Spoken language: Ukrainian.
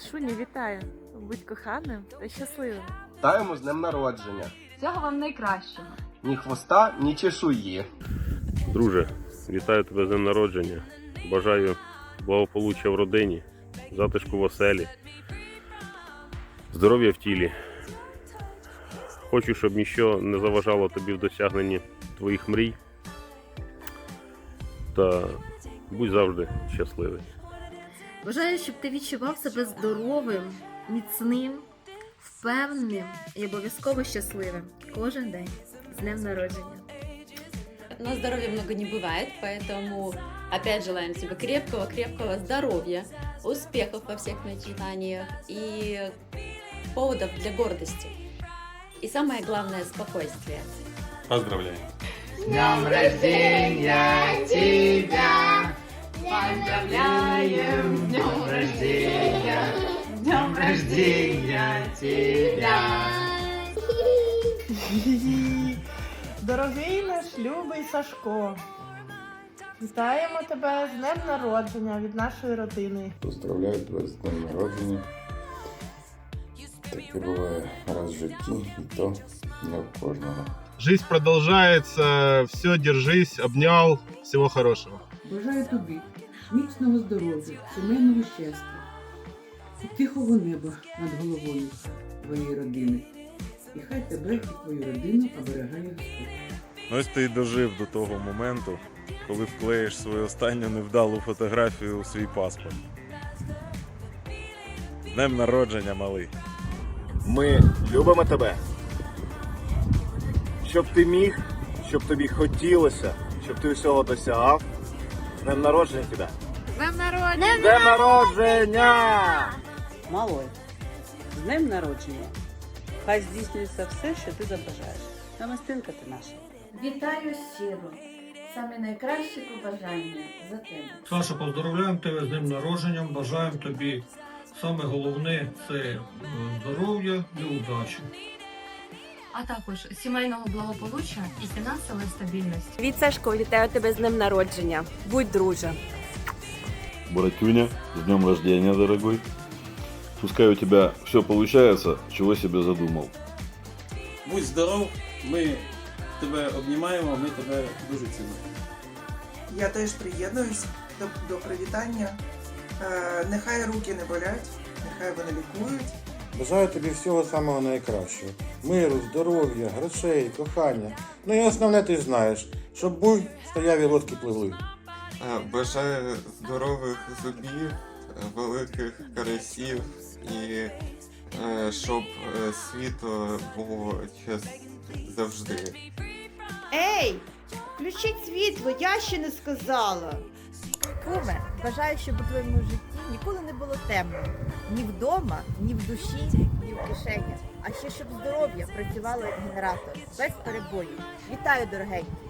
Сашуню, вітаю! Будь коханим та щасливим. Вітаємо з днем народження. Всього вам найкращого. Ні хвоста, ні чешуї. Друже, вітаю тебе з днем народження. Бажаю благополуччя в родині, затишку в оселі, здоров'я в тілі. Хочу, щоб ніщо не заважало тобі в досягненні твоїх мрій. Та будь завжди щасливий. Бажаю, щоб ти відчував себе здоровим, міцним, впевненим і обов'язково щасливим кожен день з днем народження. На здоровье много не бывает, поэтому опять желаем тебе крепкого-крепкого здоровья, успехов во всех начинаниях и поводов для гордости. И самое главное – спокойствие. Поздравляю. Днем рождения тебя! Поздравляем! Рождения! с Днем рождения тебя! Дорогий наш любий Сашко. Вітаємо тебе з днем народження від нашої родини. Поздравляю тебе з днем народження. Таке буває раз в житті, і то не в кожного. Жизнь продолжается. Все, держись, обнял. Всего хорошего. Бажаю тобі міцного здоров'я, сімейного щастя і тихого неба над головою твоєї родини. І хай тебе і твою родину оберігає Господь. Ну, Ось ти й дожив до того моменту, коли вклеїш свою останню невдалу фотографію у свій паспорт. З днем народження, малий. Ми любимо тебе. Щоб ти міг, щоб тобі хотілося, щоб ти всього досягав. Днем народження тебе. Днем народження! Днем народження! Малой, з днем народження. Хай здійснюється все, що ти забажаєш. Намистинка ти наша. Вітаю щиро! Саме найкращі побажання за тебе. Саша, поздравляємо тебе з днем народження. Бажаємо тобі саме головне це е, здоров'я і удачі. А також сімейного благополуччя і фінансової стабільності. Від Сашко, вітаю тебе з днем народження. Будь друже. Братюня, с днем рождения, дорогой. Пускай у тебя все получается, чего себе задумал. Будь здоров, ми тебе обнімаємо, ми тебе дуже цінуємо. Я теж приєднуюсь до, до привітання. Е, нехай руки не болять, нехай вони лікують. Бажаю тобі всього самого найкращого. Миру, здоров'я, грошей, кохання. Ну і основне ти ж знаєш, щоб буй стояв і лодки пливли. Бажаю здорових зубів, великих карасів і щоб світло було завжди. Ей! Включіть світло, я ще не сказала. Куме, бажаю, щоб у твоєму житті ніколи не було темно. Ні вдома, ні в душі, ні в кишені. А ще щоб здоров'я працювало як генератор без перебоїв. Вітаю, дорогенькі!